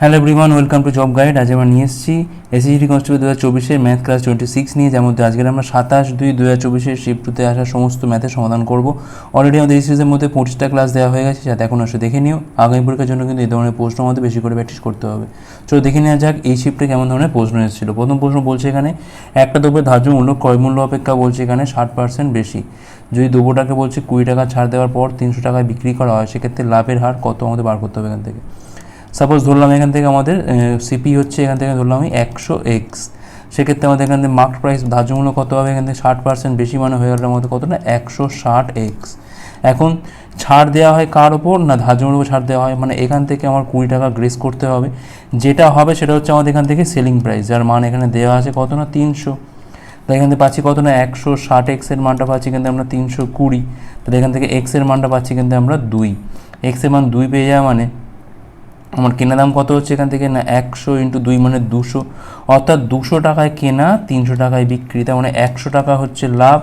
Hello everyone welcome to job guide আজ আমরা নিয়ে এসেছি এসএসডি কনস্টেবল দু হাজার চব্বিশের ম্যাথ ক্লাস টোয়েন্টি সিক্স নিয়ে, যার মধ্যে আজকের আমরা সাতাশ দুই দু হাজার চব্বিশের শিফটুতে আসা সমস্ত ম্যাথের সমাধান করব। অলরেডি আমাদের এই মধ্যে পঁচিশটা ক্লাস দেওয়া হয়ে গেছে যাতে এখন আসলে দেখে নিও। আগামী পরীক্ষার জন্য কিন্তু এই ধরনের প্রশ্ন আমাদের বেশি করে প্র্যাকটিস করতে হবে। চলো দেখে নেওয়া যাক এই শিফটে কেমন ধরনের প্রশ্ন এসেছিল। প্রথম প্রশ্ন বলছে এখানে, একটা দ্রব্যের ধার্য মূল্য ক্রয় মূল্য অপেক্ষা বলছে এখানে ষাট পার্সেন্ট বেশি। যদি দ্রব্যটাকে বলছে কুড়ি টাকা ছাড় দেওয়ার পর তিনশো টাকায় বিক্রি করা হয়, সেক্ষেত্রে লাভের হার কত আমাদের বার করতে হবে এখান থেকে? সাপোজ ধরলাম এখান থেকে আমাদের সিপি হচ্ছে এখান থেকে ধরলাম আমি একশো এক্স সেক্ষেত্রে আমাদের এখান থেকে মার্ক প্রাইস ধার্য কত হবে এখান থেকে ষাট পার্সেন্ট বেশি মানে হয়ে গেল আমাদের কত না একশো ষাট এক্স এখন ছাড় দেওয়া হয় কার ওপর না ধার্য মূল্য উপর ছাড় দেওয়া হয় মানে এখান থেকে আমার কুড়ি টাকা গ্রেস করতে হবে যেটা হবে সেটা হচ্ছে আমাদের এখান থেকে সেলিং প্রাইস যার মান এখানে দেওয়া আছে কত না তিনশো তাহলে এখান থেকে পাচ্ছি কত না একশো ষাট এক্সের মানটা পাচ্ছি কিন্তু আমরা তিনশো কুড়ি তাহলে এখান থেকে এক্সের মানটা পাচ্ছি কিন্তু আমরা দুই এক্সের মান দুই পেয়ে যাওয়া মানে আমার কেনা দাম কত হচ্ছে এখান থেকে? না, একশো ইন্টু দুই মানে দুশো। অর্থাৎ দুশো টাকায় কেনা, তিনশো টাকায় বিক্রি। তার মানে একশো টাকা হচ্ছে লাভ,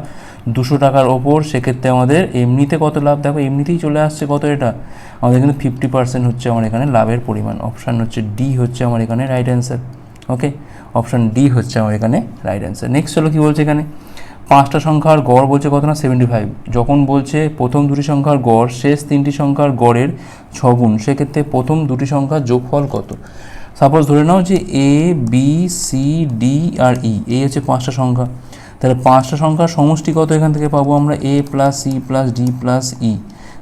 দুশো টাকার ওপর। সেক্ষেত্রে আমাদের এমনিতে কত লাভ? দেখো, এমনিতেই চলে আসছে কত এটা? আমাদের কিন্তু ফিফটি পার্সেন্ট হচ্ছে আমার এখানে লাভের পরিমাণ। অপশান হচ্ছে ডি হচ্ছে আমার এখানে right answer okay option D হচ্ছে আমার এখানে রাইট অ্যান্সার নেক্সট হলো কী বলছে এখানে? পাঁচটা সংখ্যার গড় বলছে কত না? সেভেন্টি ফাইভ যখন বলছে প্রথম দুটি সংখ্যার গড়, শেষ তিনটি সংখ্যার গড়ের ছগুণ সেক্ষেত্রে প্রথম দুটি সংখ্যার যোগফল কত? সাপোজ ধরে নাও যে এ বি সি ডি আর ই এই হচ্ছে পাঁচটা সংখ্যা। তাহলে পাঁচটা সংখ্যার সমষ্টি কত এখান থেকে পাবো আমরা? A plus C plus D plus E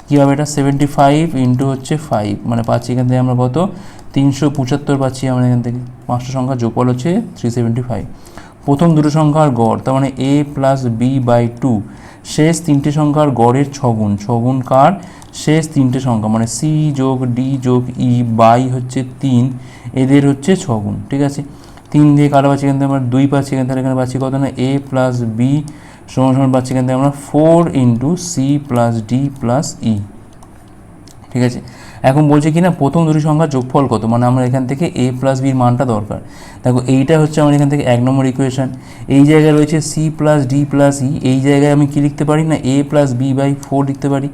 কী হবে এটা? সেভেন্টি ফাইভ ইন্টু হচ্ছে ফাইভ মানে পাচ্ছি এখান থেকে আমরা কত? তিনশো পঁচাত্তর পাচ্ছি আমরা এখান থেকে। পাঁচটা সংখ্যার যোগফল হচ্ছে থ্রি সেভেন্টি ফাইভ প্রথম দুটো সংখ্যার গড়, তার মানে A plus B by two শেষ তিনটে সংখ্যার গড়ের ছগুণ ছগুণ কার? শেষ তিনটে সংখ্যা মানে সি যোগ ডি যোগ ই বাই হচ্ছে তিন, এদের হচ্ছে ছগুণ ঠিক আছে? তিন দিয়ে কাটা পাচ্ছি এখান থেকে আমরা? দুই পাচ্ছি এখান থেকে, এখানে পাচ্ছি কত না? এ প্লাস বি সমান সমান পাচ্ছি এখান থেকে আমরা four into C plus D plus E, ঠিক আছে? এখন বলছে কি না, প্রথম দুটি সংখ্যার যোগফল কত? মানে আমরা এখান থেকে এ প্লাস বির মানটা দরকার। দেখো, এইটা হচ্ছে আমার এখান থেকে এক নম্বর ইকুয়েশন এই জায়গায় রয়েছে C plus D plus E, এই জায়গায় আমি কি লিখতে পারি না? A plus B by four লিখতে পারি।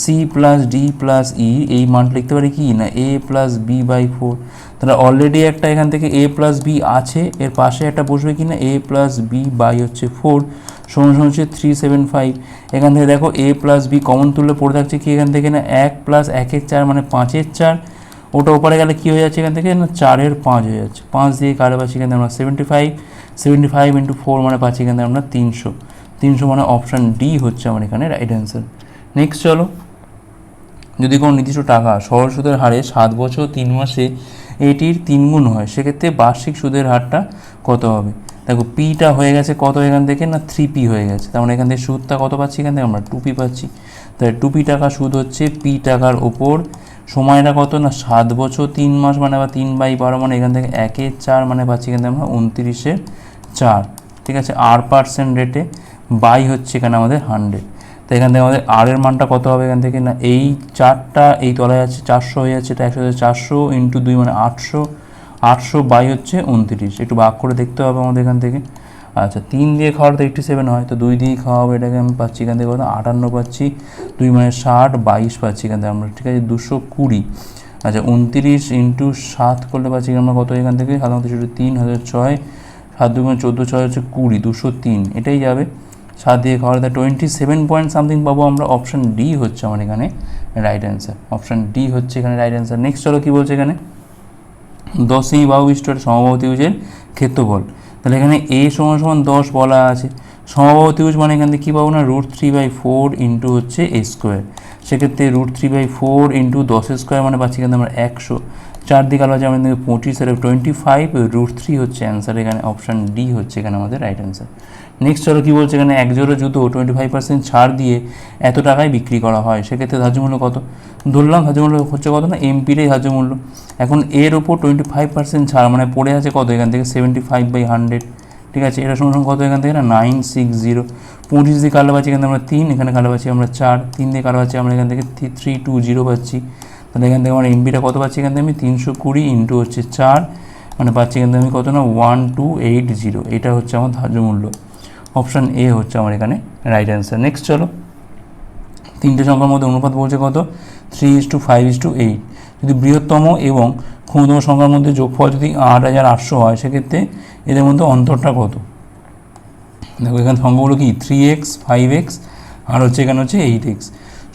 C plus D plus E এই মানটা লিখতে পারি কি? না A plus B by four তাহলে অলরেডি একটা এখান থেকে এ প্লাস বি আছে, এর পাশে একটা বসবে কি না? এ প্লাস বি বাই হচ্ছে ফোর সমান সমান হচ্ছে থ্রি সেভেন ফাইভ এখান থেকে দেখো এ প্লাস বি কমন তুললে পড়ে থাকছে কি এখান থেকে না? এক প্লাস একের চার মানে পাঁচের চার। ওটা ওপারে গেলে কী হয়ে যাচ্ছে এখান থেকে? না চারের পাঁচ হয়ে যাচ্ছে। পাঁচ দিয়ে কারে পাচ্ছি এখান থেকে আমরা? Seventy five seventy five into four মানে পাচ্ছি এখান থেকে আমরা তিনশো। তিনশো মানে অপশান ডি হচ্ছে আমার এখানে রাইট অ্যান্সার নেক্সট চলো। যদি কোনো নির্দিষ্ট টাকা সরল সুদের হারে সাত বছর, তিন মাসে এটির তিন গুণ হয়, সেক্ষেত্রে বার্ষিক সুদের হারটা কত হবে? দেখো পিটা হয়ে গেছে কত এখান থেকে না থ্রি পি হয়ে গেছে? তার মানে এখান থেকে সুদটা কত পাচ্ছি? এখান থেকে আমরা টু পি পাচ্ছি। তাহলে টু পি টাকা সুদ হচ্ছে পি টাকার ওপর সময়টা কত? না, সাত বছর, তিন মাস মানে বা তিন বাই বারো মানে এখান থেকে একের চার মানে পাচ্ছি এখান থেকে আমরা উনত্রিশের চার। ঠিক আছে? আর পার্সেন্ট রেটে বাই হচ্ছে এখানে আমাদের হান্ড্রেড তো এখান থেকে আমাদের আর এর মানটা কত হবে এখান থেকে? না, এই চারটা, এই তলায় আছে চারশো হয়ে যাচ্ছে এটা একশো চারশো ইন্টু দুই মানে আটশো। আটশো বাই হচ্ছে উনত্রিশ। একটু ভাগ করে দেখতে হবে আমাদের এখান থেকে। আচ্ছা তিন দিয়ে খাওয়ার তো এইটটি সেভেন হয়, তো দুই দিয়ে খাওয়া হবে এটাকে আমি পাচ্ছি এখান থেকে কত? আটান্ন পাচ্ছি। দুই মানে ষাট, বাইশ পাচ্ছি এখান থেকে আমরা। ঠিক আছে, দুশো কুড়ি। আচ্ছা উনত্রিশ ইন্টু সাত করলে পাচ্ছি আমরা কত এখান থেকে? সাধারণত সেটা তিন হাজার ছয়। সাত মানে চোদ্দ, ছয় হচ্ছে কুড়ি, দুশো তিন। এটাই যাবে। সাত দিয়ে খাওয়ার দেয় টোয়েন্টি সেভেন পয়েন্ট সামথিং পাবো আমরা অপশান ডি হচ্ছে আমার এখানে রাইট অ্যান্সার অপশান ডি হচ্ছে এখানে রাইট অ্যান্সার নেক্সট চলো কী বলছে এখানে? দশ সেমি বাহু বিশিষ্ট সমবাহু ত্রিভুজের ক্ষেত্রফল। তাহলে এখানে এ সমান সমান দশ বলা আছে। সমবাহু ত্রিভুজ মানে এখান থেকে কী পাবো না? Root three by four into হচ্ছে এ স্কোয়ার সেক্ষেত্রে root three by four into দশ স্কোয়ার মানে পাচ্ছি কিন্তু আমরা একশো। চার দিকে আলো আছে আমাদের পঁচিশ আর টোয়েন্টি ফাইভ রুট থ্রি হচ্ছে অ্যান্সার এখানে অপশান ডি হচ্ছে এখানে আমাদের রাইট অ্যান্সার নেক্সট চলো কী বলছে এখানে, এক জোড়ো জুতো টোয়েন্টি ফাইভ পার্সেন্ট ছাড় দিয়ে এত টাকায় বিক্রি করা হয়, সেক্ষেত্রে ধার্য মূল্য কত? ধরলাম ধার্য মূল্য হচ্ছে কত না এমপিরই ধার্য মূল্য। এখন এর ওপর টোয়েন্টি ফাইভ পার্সেন্ট ছাড় মানে পড়ে আছে কত এখান থেকে? সেভেন্টি ফাইভ বাই হান্ড্রেড ঠিক আছে? এটা সঙ্গে কত এখান থেকে না? নাইন সিক্স জিরো পঁচিশ দিয়ে কালো পাচ্ছি এখান আমরা তিন, এখানে কালো পাচ্ছি আমরা চার, তিন দিয়ে কালো পাচ্ছি আমরা এখান থেকে থ্রি টু জিরো পাচ্ছি। তাহলে এখান থেকে আমরা এমপিটা কত পাচ্ছি এখান থেকে আমি তিনশো কুড়ি ইন্টু হচ্ছে চার মানে পাচ্ছি এখান থেকে আমি কত না ওয়ান টু এইট জিরো এটা হচ্ছে আমার ধার্য মূল্য। অপশান এ হচ্ছে আমার এখানে রাইট অ্যান্সার নেক্সট চলো। তিনটে সংখ্যার মধ্যে অনুপাত বলছে কত? Three is to five is to eight যদি বৃহত্তম এবং ক্ষমতম সংখ্যার মধ্যে যোগফল যদি আট হাজার আটশো হয়, সেক্ষেত্রে এদের মধ্যে অন্তরটা কত? দেখো, এখানে সংখ্যাগুলো কি? থ্রি এক্স ফাইভ এক্স আর হচ্ছে এখানে হচ্ছে এইট এক্স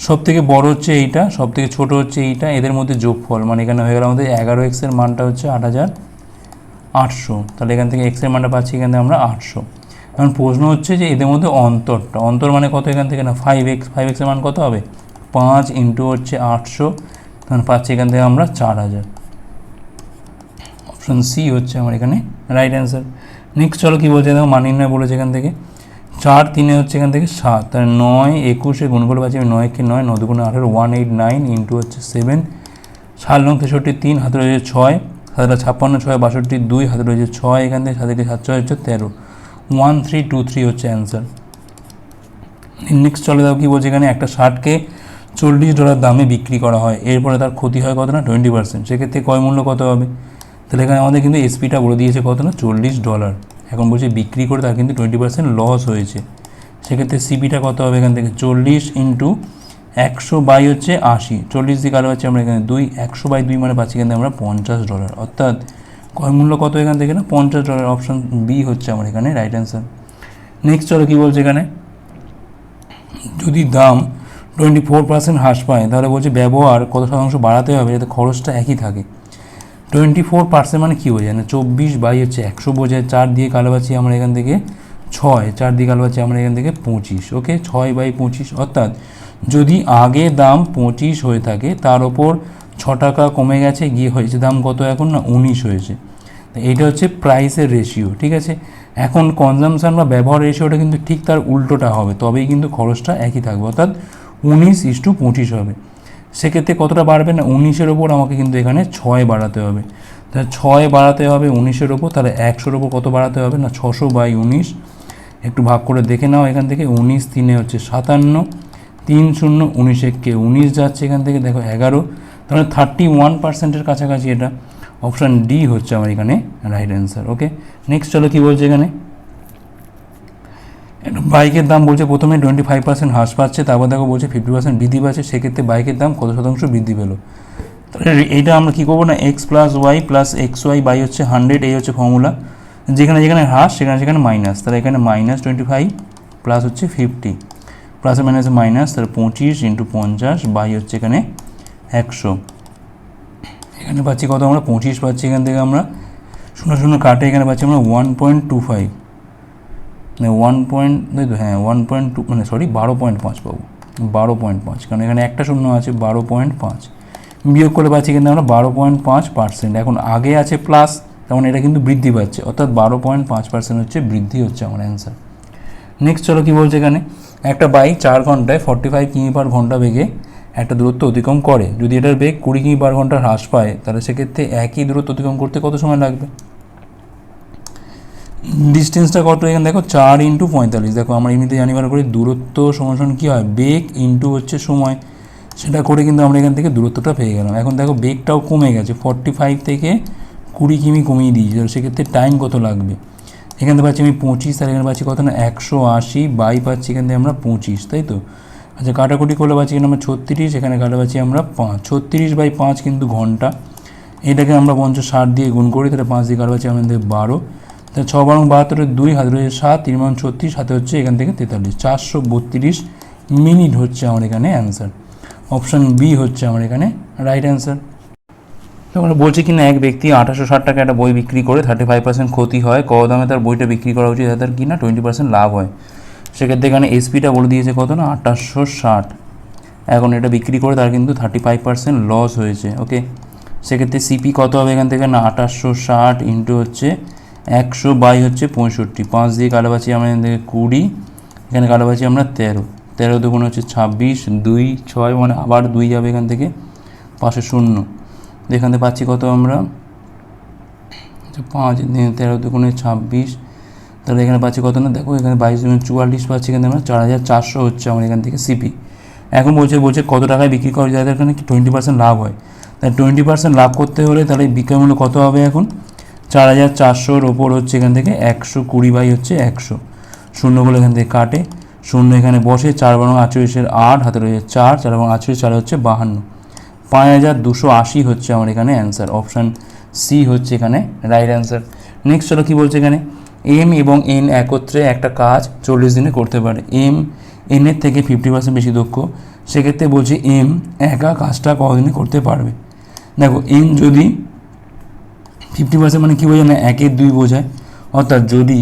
সব থেকে বড় হচ্ছে এইটা সব থেকে ছোটো হচ্ছে এইটা, এদের মধ্যে যোগফল মানে এখানে হয়ে গেল আমাদের এগারো এক্সের মানটা হচ্ছে আট হাজার আটশো, তাহলে এখান থেকে এক্সের মানটা পাচ্ছি এখান থেকে আমরা আটশো। এখন প্রশ্ন হচ্ছে যে এদের মধ্যে অন্তরটা, অন্তর মানে কত এখান থেকে না? ফাইভ এক্স ফাইভ এক্সের মান কত হবে? পাঁচ ইন্টু হচ্ছে আটশো তখন পাচ্ছি এখান থেকে আমরা চার হাজার। অপশন সি হচ্ছে আমার এখানে রাইট অ্যান্সার নেক্সট চলো কী বলছে? দেখো মান নির্ণয় বলেছে এখান থেকে। চার তিনে হচ্ছে এখান থেকে সাত। তাহলে নয় একুশে গুণ করে পাচ্ছি আমি নয়কে নয় নয় দুগুণে আঠেরো ওয়ান এইট নাইন ইন্টু হচ্ছে সেভেন সাত নং তেষট্টি তিন হাতে রয়েছে ছয়। সাতটা ছাপ্পান্ন, ছয় বাষট্টি দুই হাতে রয়েছে ছয় এখান থেকে, সাত সাত ছয় হচ্ছে তেরো। ওয়ান থ্রি টু থ্রি হচ্ছে অ্যান্সার নেক্সট চলে দাও, কি বলছে এখানে? একটা শার্টকে চল্লিশ ডলার দামে বিক্রি করা হয়। এরপরে তার ক্ষতি হয় কত না? টোয়েন্টি পার্সেন্ট সেক্ষেত্রে কয় মূল্য কত হবে? তাহলে এখানে আমাদের কিন্তু এসপিটা বলে দিয়েছে কত না? চল্লিশ ডলার এখন বলছে বিক্রি করে তার কিন্তু টোয়েন্টি পার্সেন্ট লস হয়েছে। সেক্ষেত্রে সিপিটা কত হবে এখান থেকে? চল্লিশ ইন্টু একশো বাই হচ্ছে আশি। চল্লিশ দিকে আরও হচ্ছে আমরা এখানে দুই, একশো বাই দুই মানে পাচ্ছি কিন্তু আমরা পঞ্চাশ ডলার অর্থাৎ কয় মূল্য কত এখান থেকে না? পঞ্চাশ ডলার অপশান বি হচ্ছে আমার এখানে রাইট অ্যান্সার নেক্সট চলো কী বলছে এখানে? যদি দাম টোয়েন্টি ফোর পার্সেন্ট হ্রাস পায়, তাহলে বলছে ব্যবহার কত শতাংশ বাড়াতে হবে? যাতে খরচটা একই থাকে। টোয়েন্টি ফোর পার্সেন্ট মানে কী বোঝায়? না, চব্বিশ বাই হচ্ছে একশো বোঝায়, চার দিয়ে কালোবাছি আমরা এখান থেকে ছয়, চার দিয়ে কালোবাছি আমরা এখান থেকে পঁচিশ ওকে ছয় বাই পঁচিশ, অর্থাৎ যদি আগে দাম পঁচিশ হয়ে থাকে, তার ওপর ছ টাকা কমে গেছে, গিয়ে হয়েছে দাম কত এখন? না, উনিশ হয়েছে। তো এইটা হচ্ছে প্রাইসের রেশিও ঠিক আছে? এখন কনজামশান বা ব্যবহার রেশিওটা কিন্তু ঠিক তার উল্টোটা হবে, তবেই কিন্তু খরচটা একই থাকবে, অর্থাৎ উনিশ ইস টু পঁচিশ হবে। সেক্ষেত্রে কতটা বাড়বে না? উনিশের ওপর আমাকে কিন্তু এখানে ছয় বাড়াতে হবে। তাহলে ছয় বাড়াতে হবে উনিশের ওপর, তাহলে একশোর ওপর কত বাড়াতে হবে না? ছশো বাই উনিশ। একটু ভাগ করে দেখে নাও এখান থেকে। উনিশ তিনে হচ্ছে সাতান্ন, তিন শূন্য উনিশ এককে উনিশ যাচ্ছে এখান থেকে, দেখো এগারো। তাহলে থার্টি ওয়ান পার্সেন্টের কাছাকাছি এটা। অপশান ডি হচ্ছে আমার এখানে রাইট অ্যান্সার ওকে নেক্সট চলো কী বলছে এখানে? বাইকের দাম বলছে প্রথমে টোয়েন্টি ফাইভ পার্সেন্ট হ্রাস পাচ্ছে, তারপর দেখো বলছে ফিফটি পার্সেন্ট বৃদ্ধি পাচ্ছে, সেক্ষেত্রে বাইকের দাম কত শতাংশ বৃদ্ধি পেল? তাহলে এইটা আমরা কী করব না? X plus Y plus X Y by হচ্ছে হান্ড্রেড এই হচ্ছে ফর্মুলা যেখানে যেখানে হ্রাস, সেখানে সেখানে মাইনাস তাহলে এখানে মাইনাস টোয়েন্টি ফাইভ প্লাস হচ্ছে ফিফটি প্লাস মাইনাস মাইনাস তাহলে পঁচিশ ইন্টু পঞ্চাশ বাই হচ্ছে এখানে একশো। এখানে পাচ্ছি কত আমরা? পঁচিশ পাচ্ছি এখান থেকে আমরা। শূন্য শূন্য কাটে এখানে পাচ্ছি আমরা one point two five one point হ্যাঁ ওয়ান পয়েন্ট টু মানে সরি বারো পয়েন্ট পাঁচ পাবো বারো পয়েন্ট পাঁচ, কারণ এখানে একটা শূন্য আছে, বারো পয়েন্ট পাঁচ। বিয়োগ করে পাচ্ছি কিন্তু আমরা বারো পয়েন্ট পাঁচ পার্সেন্ট এখন আগে আছে প্লাস তেমন এটা কিন্তু বৃদ্ধি পাচ্ছে, অর্থাৎ বারো পয়েন্ট পাঁচ পার্সেন্ট হচ্ছে বৃদ্ধি হচ্ছে আমার অ্যান্সার নেক্সট চলো কী বলছে এখানে? একটা বাইক চার ঘন্টায় ফর্টি ফাইভ কিমি পার ঘণ্টা বেগে একটা দূরত্ব অতিক্রম করে। যদি এটার বেগ কুড়ি কিমি পার ঘণ্টা হ্রাস পায়, তাহলে সেক্ষেত্রে একই দূরত্ব অতিক্রম করতে কত সময় লাগবে? ডিস্টেন্সটা কত? এখানে দেখো চার ইন্টু পঁয়তাল্লিশ। দেখো আমরা এমনিতে জানি বার করি দূরত্ব সমান কী হয়? বেগ ইন্টু হচ্ছে সময়। সেটা করে কিন্তু আমরা এখান থেকে দূরত্বটা পেয়ে গেলাম। এখন দেখো বেগটাও কমে গেছে। ফর্টি ফাইভ থেকে কুড়ি কিমি কমিয়ে দিয়েছি। তাহলে সেক্ষেত্রে টাইম কত লাগবে? এখান থেকে পাচ্ছি আমি পঁচিশ আর এখানে পাচ্ছি কত না? একশো আশি। বাই পাচ্ছি এখান থেকে আমরা পঁচিশ, তাই তো? আচ্ছা কাটাকুটি করলে পাচ্ছি এখানে আমরা ছত্রিশ, এখানে কাটা পাচ্ছি আমরা পাঁচ। ছত্রিশ বাই পাঁচ কিন্তু ঘণ্টা। এটাকে আমরা পঞ্চাশ ষাট দিয়ে গুণ করি, তাহলে পাঁচ দিয়ে কাটা পাচ্ছি আমাদের বারো। তাহলে ছ বারো বাহাত্তরের দুই হাতে রয়েছে সাত, তিন মান ছত্রিশ হাতে হচ্ছে এখান থেকে তেতাল্লিশ। চারশো বত্রিশ মিনিট হচ্ছে আমার এখানে অ্যান্সার। অপশান বি হচ্ছে আমার এখানে রাইট অ্যান্সার। তখন বলছে কি না, এক ব্যক্তি আঠাশো ষাট টাকা একটা বই বিক্রি করে থার্টি ফাইভ পার্সেন্ট ক্ষতি হয় ক দামে তার বইটা বিক্রি করা উচিত তাদের কি না টোয়েন্টি পার্সেন্ট লাভ হয়। সেক্ষেত্রে এখানে এসপিটা বলে দিয়েছে কত না আঠাশশো ষাট। এখন এটা বিক্রি করে তার কিন্তু থার্টি ফাইভ পার্সেন্ট লস হয়েছে ওকে সেক্ষেত্রে সিপি কত হবে এখান থেকে না আঠাশশো ষাট ইন্টু হচ্ছে একশো বাই হচ্ছে পঁয়ষট্টি। পাঁচ দিয়ে কাটাবাছি আমরা এখান থেকে কুড়ি, এখানে কাটাবাছি আমরা তেরো। তেরো দুগুণ হচ্ছে ছাব্বিশ, দুই, ছয় মানে আবার দুই যাবে এখান থেকে পাশে শূন্য। এখান থেকে পাচ্ছি কত আমরা? পাঁচ তেরো দুগুণে ছাব্বিশ। তাহলে এখানে পাচ্ছি কত না? দেখো, এখানে বাইশ দুগুণে চুয়াল্লিশ পাচ্ছি এখানে আমরা চার হাজার চারশো হচ্ছে আমার এখান থেকে সিপি এখন বলছে বলছে কত টাকায় বিক্রি করা যায়? এখানে টোয়েন্টি পার্সেন্ট লাভ হয়। তাই টোয়েন্টি পার্সেন্ট লাভ করতে হলে তাহলে বিক্রয় মূল্য কত হবে এখন? চার হাজার চারশোর ওপর হচ্ছে এখান থেকে একশো, কুড়ি বাই হচ্ছে একশো। শূন্যগুলো এখান থেকে কাটে। শূন্য এখানে বসে চার বরং আটচল্লিশের আট হাতে রয়েছে চার চার এবং আটচল্লিশ, চার হচ্ছে বাহান্ন। পাঁচ হাজার দুশো আশি হচ্ছে আমার এখানে অ্যান্সার অপশান সি হচ্ছে এখানে রাইট অ্যান্সার নেক্সট চলো কী বলছে এখানে? এম এবং এন একত্রে একটা কাজ চল্লিশ দিনে করতে পারে। এম এনের থেকে ফিফটি পার্সেন্ট বেশি দক্ষ। সেক্ষেত্রে বলছে এম একা কাজটা কতদিনে করতে পারবে? দেখো এম যদি ফিফটি পার্সেন্ট মানে কী বোঝায় না একের দুই বোঝায়। অর্থাৎ যদি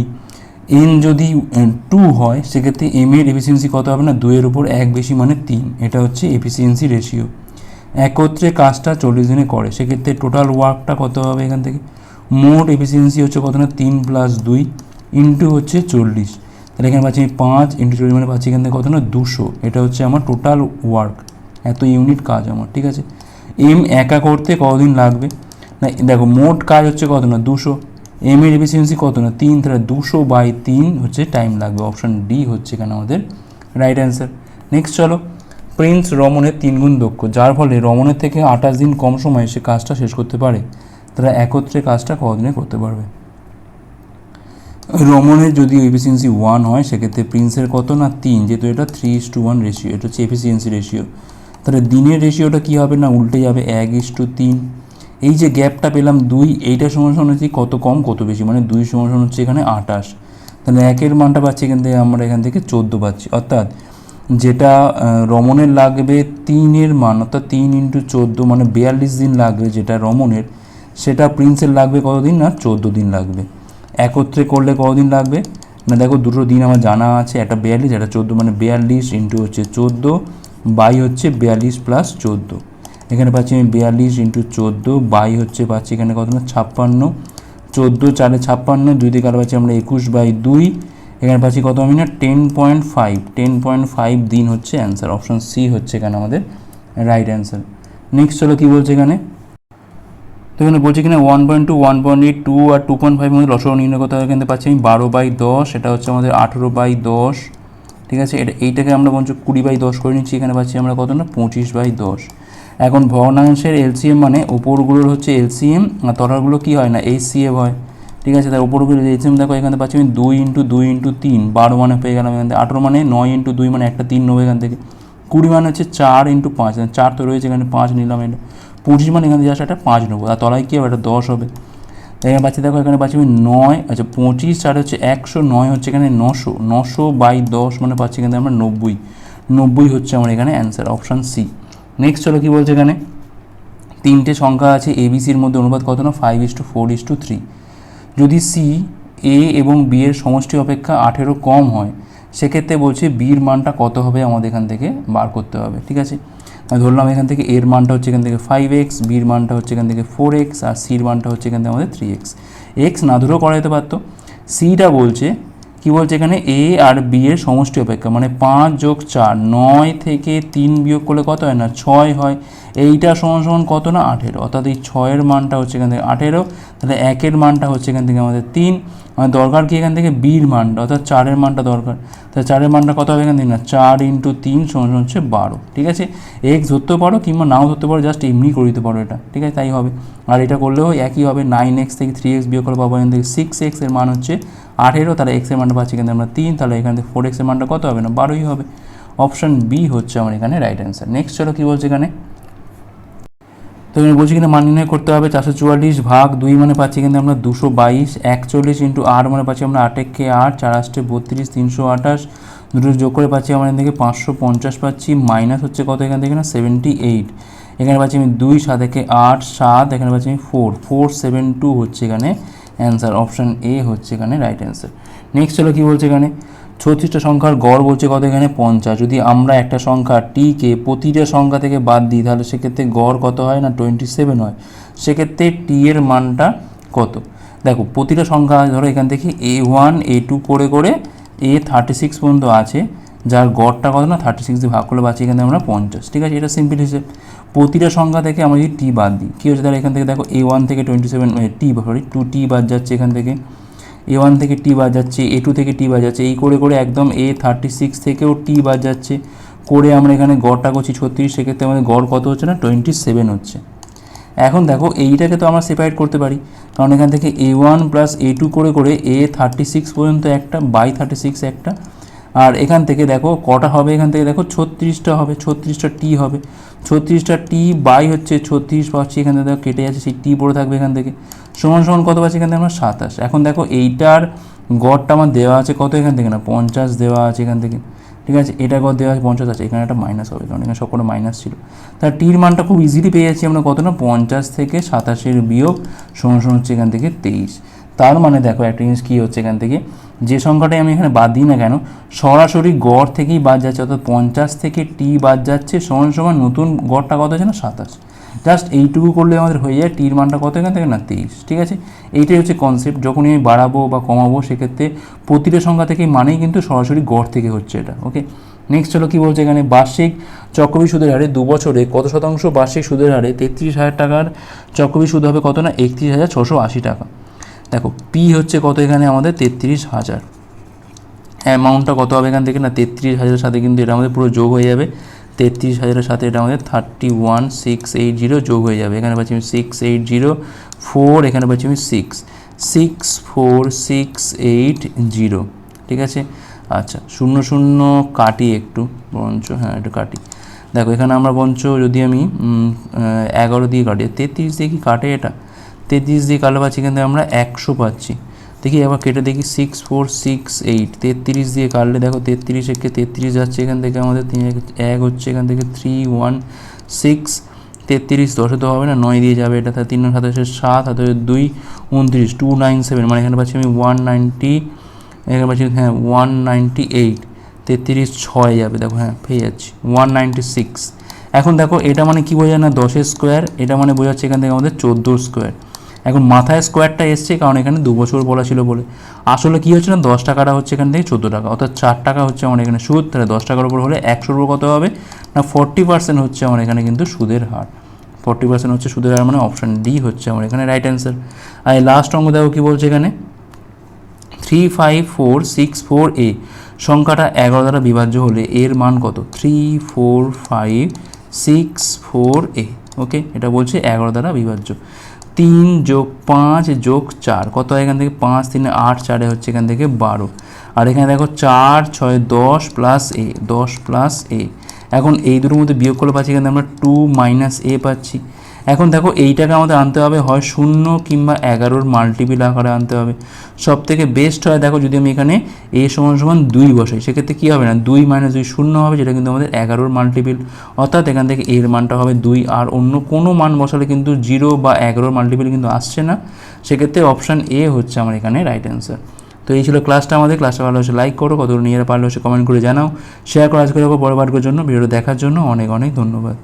এন যদি টু হয়, সেক্ষেত্রে এম এর এফিসিয়েন্সি কত হবে না? দুইয়ের উপর এক বেশি মানে তিন। এটা হচ্ছে এফিসিয়েন্সি রেশিও একত্রে কাজটা চল্লিশ দিনে করে। সেক্ষেত্রে টোটাল ওয়ার্কটা কত হবে এখান থেকে? মোট এফিসিয়েন্সি হচ্ছে কত না? তিন প্লাস দুই ইন্টু হচ্ছে চল্লিশ। তাহলে এখানে পাচ্ছি আমি পাঁচ ইন্টু চল্লিশ মানে পাচ্ছি এখান থেকে কত না? দুশো। এটা হচ্ছে আমার টোটাল ওয়ার্ক এত ইউনিট কাজ আমার, ঠিক আছে? এম একা করতে কতদিন লাগবে? না, দেখো মোট কাজ হচ্ছে কত না, দুশো এম এর এফিসিয়েন্সি কত না, তিন, তাহলে দুশো বাই তিন হচ্ছে টাইম লাগবে। অপশান ডি হচ্ছে এখানে আমাদের রাইট অ্যান্সার নেক্সট চলো প্রিন্স রমনের তিনগুণ দক্ষ, যার ফলে রমনের থেকে আঠাশ দিন কম সময়ে সে কাজটা শেষ করতে পারে। তারা একত্রে কাজটা কদিনে করতে পারবে? রমনের যদি এফিসিয়েন্সি ওয়ান হয়, সেক্ষেত্রে প্রিন্সের কত না, তিন, যেহেতু এটা three is two one ratio এটা হচ্ছে এফিসিয়েন্সি রেশিও তাহলে দিনের রেশিওটা কী হবে না, উল্টে যাবে এক ইস টু তিন। এই যে গ্যাপটা পেলাম দুই এইটা সমান হচ্ছে কত কম কত বেশি? মানে দুই সমান হচ্ছে এখানে আটাশ তাহলে একের মানটা পাচ্ছি এখান থেকে আমরা এখান থেকে চোদ্দ পাচ্ছি। অর্থাৎ যেটা আহ, রমণের লাগবে তিনের মান অর্থাৎ তিন ইন্টু চোদ্দ মানে বিয়াল্লিশ দিন লাগবে যেটা রমণের সেটা প্রিন্সের লাগবে কতদিন না চোদ্দ দিন লাগবে। একত্রে করলে কতদিন লাগবে? না দেখো দুটো দিন আমার জানা আছে একটা বিয়াল্লিশ একটা চোদ্দ মানে বিয়াল্লিশ ইন্টু হচ্ছে চোদ্দ বাই হচ্ছে বিয়াল্লিশ প্লাস চোদ্দ। এখানে পাচ্ছি আমি বিয়াল্লিশ ইন্টু চোদ্দ, বাই হচ্ছে পাচ্ছি এখানে কত না, ছাপ্পান্ন। চোদ্দ চারে ছাপ্পান্ন, দুই দিকে পাচ্ছি আমরা একুশ বাই দুই। এখানে পাচ্ছি কত আমি না ten point five ten point five দিন হচ্ছে অ্যান্সার অপশন সি হচ্ছে এখানে আমাদের রাইট অ্যান্সার নেক্সট চলো কী বলছে এখানে? তো এখানে বলছি কিনা one point two one point eight two আর টু পয়েন্ট ফাইভ মধ্যে লসগু নির্ণয় করতে হবে। কিন্তু পাচ্ছি আমি বারো বাই দশ, এটা হচ্ছে আমাদের আঠেরো বাই দশ। ঠিক আছে? এটা এইটাকে আমরা বলছি কুড়ি বাই দশ করে নিচ্ছি। এখানে পাচ্ছি আমরা কত না, পঁচিশ বাই দশ। এখন ভগ্নাংশের এলসিএম মানে ওপরগুলোর হচ্ছে এলসিএম, আর তলারগুলো কী হয় না? এইচসিএফ হয়। ঠিক আছে তার ওপরগুলো এলসিএম দেখো, এখানে পাচ্ছি আমি দুই ইন্টু দুই ইন্টু তিন, বারো মানে পেয়ে গেলাম এখান থেকে। আঠেরো মানে নয় ইন্টু দুই মানে একটা, তিন নেব এখান থেকে। কুড়ি মানে হচ্ছে চার ইন্টু পাঁচ চার তো রয়েছে এখানে, পাঁচ নিলাম এটা। পঁচিশ মানে এখানে জাস্ট একটা পাঁচ নেব, আর তলায় কী হবে? একটা দশ হবে। এখানে পাচ্ছি, দেখো, এখানে পাচ্ছি আমি নয় আচ্ছা পঁচিশ আর হচ্ছে একশো নয় হচ্ছে এখানে নশো নশো বাই দশ মানে পাচ্ছি এখানে আমরা নব্বই। নব্বই হচ্ছে আমার এখানে অ্যান্সার, অপশান সি। নেক্সট চলো কী বলছে এখানে? তিনটে সংখ্যা আছে এবিসির মধ্যে অনুপাত কত না? Five is two four is two three যদি সি এ এবং বি এর সমষ্টি অপেক্ষা আঠেরো কম হয়, সেক্ষেত্রে বলছে বির মানটা কত হবে আমাদের এখান থেকে বার করতে হবে, ঠিক আছে? ধরলাম এখান থেকে এর মানটা হচ্ছে এখান থেকে ফাইভ এক্স বির মানটা হচ্ছে এখান থেকে ফোর এক্স আর সির মানটা হচ্ছে এখান থেকে আমাদের থ্রি এক্স এক্স না ধরেও করা যেতে পারতো। সিটা বলছে কি বলছে এখানে? এ আর বি এর সমষ্টি অপেক্ষা মানে পাঁচ যোগ চার, নয় থেকে তিন বিয়োগ করলে কত হয় না? ছয় হয়। এইটা সমান সমান কত না? আঠেরো। অর্থাৎ এই ছয়ের মানটা হচ্ছে এখান থেকে আঠেরো, তাহলে একের মানটা হচ্ছে এখান থেকে আমাদের তিন। আমাদের দরকার কি এখান থেকে বির মানটা? অর্থাৎ চারের মানটা দরকার। তাহলে চারের মানটা কত হবে এখান থেকে? না, চার ইন্টু তিন সমান হচ্ছে বারো। ঠিক আছে? এক্স ধরতে পারো কিংবা নাও ধরতে পারো, জাস্ট এমনি করে দিতে পারো এটা। ঠিক আছে? তাই হবে। আর এটা করলেও একই হবে। নাইন এক্স থেকে থ্রি এক্স বিয়োগ করে পাবো এখান থেকে সিক্স এক্সের মান হচ্ছে আঠেরো। তাহলে এক্সের মানটা পাচ্ছি এখানে আমরা তিন। তাহলে এখান থেকে ফোর এক্সের মানটা কত হবে? না, বারোই হবে। অপশান বি হচ্ছে আমার এখানে রাইট অ্যান্সার নেক্সট চলো কী বলছে এখানে? তো এখানে বলছি কিনা, মান নির্ণয় করতে হবে, চারশো চুয়াল্লিশ ভাগ দুই মানে পাচ্ছি কিন্তু আমরা দুশো বাইশ, একচল্লিশ ইন্টু আট মানে পাচ্ছি আমরা আটেককে আট, চার আষ্টে বত্রিশ, তিনশো আঠাশ, দুটো যোগ করে পাচ্ছি আমরা এখান থেকে পাঁচশো পঞ্চাশ পাচ্ছি, মাইনাস হচ্ছে কত এখান থেকে না সেভেন্টি এইট এখানে পাচ্ছি আমি দুই, সাত একে আট, সাত, এখানে পাচ্ছি আমি ফোর ফোর সেভেন টু হচ্ছে এখানে অ্যান্সার অপশান এ হচ্ছে এখানে রাইট অ্যান্সার নেক্সট হলো কী বলছে এখানে? ছত্রিশটা সংখ্যার গড় বলছে কত এখানে? পঞ্চাশ। যদি আমরা একটা সংখ্যা টিকে প্রতিটা সংখ্যা থেকে বাদ দিই, তাহলে সেক্ষেত্রে গড় কত হয় না? টোয়েন্টি সেভেন হয়। সেক্ষেত্রে টি এর মানটা কত? দেখো, প্রতিটা সংখ্যা ধরো এখান থেকে এ ওয়ান এ টু করে করে এ থার্টি সিক্স পর্যন্ত আছে, যার গড়টা কত না? থার্টি সিক্স দিয়ে ভাগ করলে বাঁচি এখান আমরা পঞ্চাশ। ঠিক আছে? এটা সিম্পল হিসেবে। প্রতিটা সংখ্যা থেকে আমরা যদি টি বাদ দিই, কী হচ্ছে? তাহলে এখান থেকে দেখো এ ওয়ান থেকে টোয়েন্টি সেভেন টি সরি টু টি বাদ যাচ্ছে এখান থেকে। এ ওয়ান থেকে টি বাদ যাচ্ছে এ টু থেকে টি বাদ যাচ্ছে এই করে করে একদম এ থার্টি সিক্স থেকেও টি বাদ যাচ্ছে করে আমরা এখানে গড়টা করছি ছত্রিশ, সেক্ষেত্রে আমাদের গড় কত হচ্ছে না? টোয়েন্টি সেভেন হচ্ছে। এখন দেখো, এইটাকে তো আমরা সেপারেট করতে পারি। কারণ এখান থেকে A one plus A two করে করে এ থার্টি সিক্স পর্যন্ত একটা বাই থার্টি সিক্স একটা আর এখান থেকে দেখো কটা হবে? এখান থেকে দেখো ছত্রিশটা হবে, ছত্রিশটা টি হবে। ছত্রিশটা টি বাই হচ্ছে ছত্রিশ পাচ্ছি এখান থেকে দেখো কেটে যাচ্ছে, সেই টি পড়ে থাকবে এখান থেকে। সমান সমান কত পাচ্ছি? এখান থেকে আমরা সাতাশ। এখন দেখো এইটার গড়টা আমার দেওয়া আছে কত এখান থেকে না? পঞ্চাশ দেওয়া আছে এখান থেকে। ঠিক আছে? এটা গড় দেওয়া আছে পঞ্চাশ আছে, এখানে একটা মাইনাস হবে, কারণ এখানে সবকটা মাইনাস ছিল। তার টির মানটা খুব ইজিলি পেয়ে যাচ্ছি আমরা কত না? পঞ্চাশ থেকে সাতাশের বিয়োগ সমান সমান হচ্ছে এখান থেকে তেইশ। তার মানে দেখো, একটা জিনিস কী হচ্ছে এখান থেকে? যে সংখ্যাটাই আমি এখানে বাদ দিই না কেন, সরাসরি গড় থেকেই বাদ যাচ্ছে, অর্থাৎ পঞ্চাশ থেকে টি বাদ যাচ্ছে, সমান সমান নতুন গড়টা কত আছে না, সাতাশ। জাস্ট এইটুকু করলে আমাদের হয়ে যায়, টির মানটা কত এখান থেকে না তেইশ ঠিক আছে? এইটাই হচ্ছে কনসেপ্ট যখনই আমি বাড়াবো বা কমাবো, সেক্ষেত্রে প্রতিটা সংখ্যা থেকে মানেই কিন্তু সরাসরি গড় থেকে হচ্ছে এটা ওকে নেক্সট হলো কী বলছে এখানে? বার্ষিক চক্রবি সুদের হারে দু বছরে কত শতাংশ বার্ষিক সুদের হারে তেত্রিশ হাজার টাকার চক্রবি সুদ হবে কত না, একত্রিশ হাজার ছশো আশি টাকা। দেখো পি হচ্ছে কত এখানে আমাদের? তেত্রিশ হাজার। অ্যামাউন্টটা কত হবে এখান থেকে না? তেত্রিশ হাজারের সাথে কিন্তু এটা আমাদের পুরো যোগ হয়ে যাবে। তেত্রিশ হাজারের সাথে এটা আমাদের thirty one six eight zero যোগ হয়ে যাবে। এখানে পাচ্ছি আমি সিক্স এইট জিরো ফোর এখানে পাচ্ছি আমি six six four six eight zero ঠিক আছে? আচ্ছা শূন্য শূন্য কাটি একটু, বরঞ্চ হ্যাঁ একটু কাটি। দেখো, এখানে আমরা বরঞ্চ যদি আমি এগারো দিয়ে কাটি, তেত্রিশ দিয়ে কি কাটে এটা? তেত্রিশ দিয়ে কালো পাচ্ছি থেকে আমরা একশো পাচ্ছি। দেখি, এবার কেটে দেখি সিক্স ফোর সিক্স এইট তেত্রিশ দিয়ে কাটলে দেখো, তেত্রিশ একে তেত্রিশ যাচ্ছে এখান থেকে, আমাদের তিন এক- হচ্ছে এখান থেকে থ্রি ওয়ান সিক্স তেত্রিশ দশে তো হবে না, নয় দিয়ে যাবে এটা তিন নয়, সাতাশে সাত হাতের দুই, উনত্রিশ টু নাইন সেভেন মানে এখানে পাচ্ছি আমি ওয়ান নাইনটি এখানে পাচ্ছি হ্যাঁ ওয়ান নাইনটি এইট তেত্রিশ ছয় যাবে, দেখো হ্যাঁ পেয়ে যাচ্ছি ওয়ান নাইনটি সিক্স এখন দেখো, এটা মানে কি বোঝায় না, দশের স্কোয়ার এটা মানে বোঝাচ্ছে এখান থেকে আমাদের চোদ্দোর স্কোয়ার এখন মাথায় স্কোয়ারটা এসছে কারণ এখানে দু বছর বলা ছিল বলে। আসলে কী হচ্ছে না, দশ টাকাটা হচ্ছে এখান থেকে চোদ্দ টাকা, অর্থাৎ চার টাকা হচ্ছে আমার এখানে সুদ, তাহলে দশ টাকার উপর হলে একশোর উপর কত হবে? না ফর্টি পার্সেন্ট হচ্ছে আমার এখানে কিন্তু সুদের হার। ফর্টি পার্সেন্ট হচ্ছে সুদের হার মানে অপশান ডি হচ্ছে আমার এখানে রাইট অ্যান্সার আর এই লাস্ট অঙ্ক দেখো কী বলছে এখানে? Three five four six four A সংখ্যাটা এগারো দ্বারা বিভাজ্য হলে এর মান কত? Three four five six four A okay এটা বলছে এগারো দ্বারা বিভাজ্য। তিন যোগ পাঁচ যোগ চার। কত হয় এখান থেকে? পাঁচ, তিনে, আট, চারে হচ্ছে এখান থেকে বারো। আর এখানে দেখো চার, ছয়, দশ প্লাস এ দশ প্লাস এ এখন এই দুটোর মধ্যে বিয়োগ করলে পাচ্ছি এখানে আমরা টু মাইনাস এ পাচ্ছি। এখন দেখো এইটাকে আমাদের আনতে হবে, হয় শূন্য কিংবা এগারোর মাল্টিপিল আকারে আনতে হবে। সব থেকে বেস্ট হয় দেখো যদি আমি এখানে এ সমান সমান দুই বসাই, সেক্ষেত্রে কী হবে না? দুই মাইনাস দুই শূন্য হবে, যেটা কিন্তু আমাদের এগারোর মাল্টিপিল অর্থাৎ এখান থেকে এর মানটা হবে দুই, আর অন্য কোনো মান বসালে কিন্তু জিরো বা এগারোর মাল্টিপিল কিন্তু আসছে না। সেক্ষেত্রে অপশান এ হচ্ছে আমার এখানে রাইট অ্যান্সার তো এই ছিল ক্লাসটা আমাদের। ক্লাসটা ভালো হচ্ছে লাইক করো, কতগুলো নিয়ে পারলে হচ্ছে কমেন্ট করে জানাও। শেয়ার করো আজকের পরবর্তীর জন্য। ভিডিওটা দেখার জন্য অনেক অনেক ধন্যবাদ।